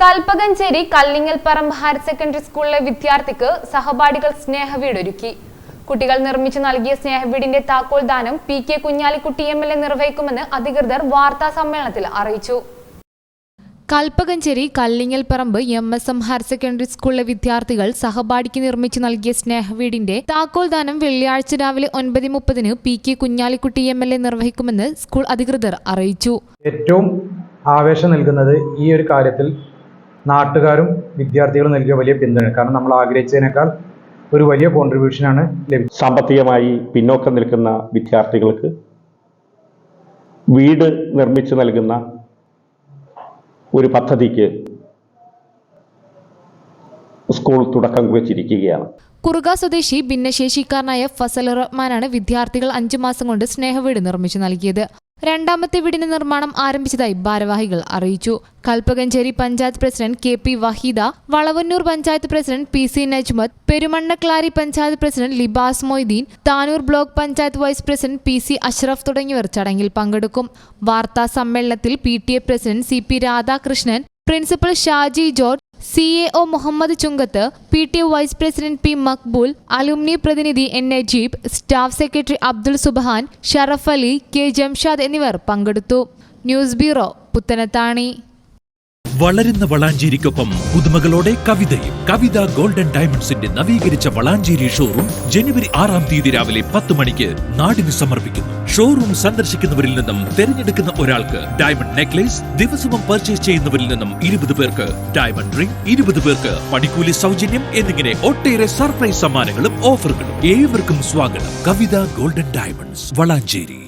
Kalpakanchery Kallingalparamba higher secondary സ്കൂളിലെ വിദ്യാർത്ഥിക്ക് സഹപാഠികൾ സ്നേഹവീടൊരുക്കി. കുട്ടികൾ നിർമ്മിച്ചു നൽകിയ സ്നേഹവീടിന്റെ താക്കോൽ ദാനം P K Kunhalikutty M L A നിർവഹിക്കുമെന്ന് അധികൃതർ വാർത്താ സമ്മേളനത്തിൽ അറിയിച്ചു. Kalpakanchery Kallingalparamba M S M higher secondary സ്കൂളിലെ വിദ്യാർത്ഥികൾ സഹപാഠിക്ക് നിർമ്മിച്ചു നൽകിയ സ്നേഹവീടിന്റെ താക്കോൽ ദാനം വെള്ളിയാഴ്ച രാവിലെ ഒൻപത് മുപ്പതിന് P K Kunhalikutty M L A നിർവഹിക്കുമെന്ന് school അധികൃതർ അറിയിച്ചു. ഏറ്റവും ആവേശം നൽകുന്നത് ഈ ഒരു കാര്യത്തിൽ നാട്ടുകാരും വിദ്യാർത്ഥികളും നൽകിയ വലിയ പിന്തുണ കാരണം നമ്മൾ ആഗ്രഹിച്ചതിനേക്കാൾ ഒരു വലിയ കോൺട്രിബ്യൂഷനാണ് ലഭിച്ചത്. സാമ്പത്തികമായി പിന്നോക്കം നിൽക്കുന്ന വിദ്യാർത്ഥികൾക്ക് വീട് നിർമ്മിച്ചു നൽകുന്ന ഒരു പദ്ധതിക്ക് സ്കൂൾ തുടക്കം കുറിച്ചിരിക്കുകയാണ് കുറുക സ്വദേശി ഭിന്നശേഷിക്കാരനായ ഫസൽ റഹ്മാനാണ് വിദ്യാർത്ഥികൾ അഞ്ചു മാസം കൊണ്ട് സ്നേഹവീട് നിർമ്മിച്ചു നൽകിയത്. രണ്ടാമത്തെ വീടിന്റെ നിർമ്മാണം ആരംഭിച്ചതായി ഭാരവാഹികൾ അറിയിച്ചു. Kalpakanchery panchayat president K P Waheeda Valavannur panchayat president P C Najmath Perumannaklari panchayat president Libas Moideen Tanur block panchayat vice president P C Ashraf തുടങ്ങിയവർ ചടങ്ങിൽ പങ്കെടുക്കും. വാർത്താ സമ്മേളനത്തിൽ P T A president C P Radhakrishnan principal Shaji George C A O Muhammad Chunkath P T vice president P Maqbool alumni പ്രതിനിധി N Najeeb staff secretary Abdul Subhan Sharaf Ali K Jamshad എന്നിവർ പങ്കെടുത്തു. News bureau Puthanathani. വളരുന്ന വളാഞ്ചേരിക്കൊപ്പം പുതുമകളോടെ കവിതയും കവിത golden ഡയമണ്ട്സിന്റെ നവീകരിച്ച Valanchery showroom ജനുവരി ആറാം തീയതി രാവിലെ പത്ത് മണിക്ക് നാടിന് സമർപ്പിക്കുന്നു. ഷോറൂം സന്ദർശിക്കുന്നവരിൽ നിന്നും തിരഞ്ഞെടുക്കുന്ന ഒരാൾക്ക് ഡയമണ്ട് നെക്ലേസ് ദിവസവും പർച്ചേസ് ചെയ്യുന്നവരിൽ നിന്നും ഇരുപത് പേർക്ക് ഡയമണ്ട് റിംഗ് ഇരുപത് പേർക്ക് പണിക്കൂലി സൗജന്യം എന്നിങ്ങനെ ഒട്ടേറെ സർപ്രൈസ് സമ്മാനങ്ങളും ഓഫറുകളും. ഏവർക്കും സ്വാഗതം. Kavitha golden diamonds Valanchery.